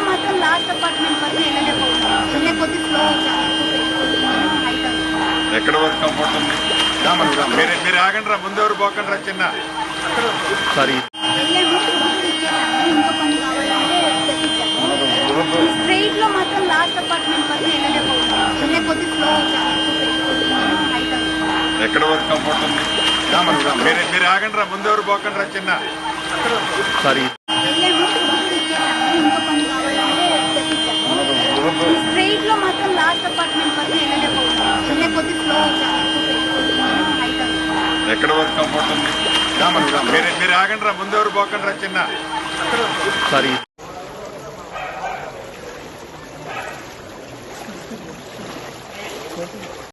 మాత్రం last apartment ఎక్కడ వరకు కంఫర్ట్ ఉంది? మీరు మీరు. ఆగండి రా ముందెవరు పోకండి రా చిన్న. సారీ. మాత్రం లాస్ట్ అపార్ట్మెంట్ ఎక్కడ వరకు కంఫర్ట్ ఉంది? మీరు మీరు ఆగండి రా ముందెవరు పోకండి రా చిన్న. సారీ స్ట్రైట్లో మాత్రం లాస్ట్ అపార్ట్మెంట్ వరకు వెళ్ళలేకపోతున్నాం వెళ్ళే కొద్ది ఎక్కడ వరకు కంఫర్ట్ ఉంది? మీరు మీరు ఆగండి రా ముందెవరు పోకండి రా చిన్న. సారీ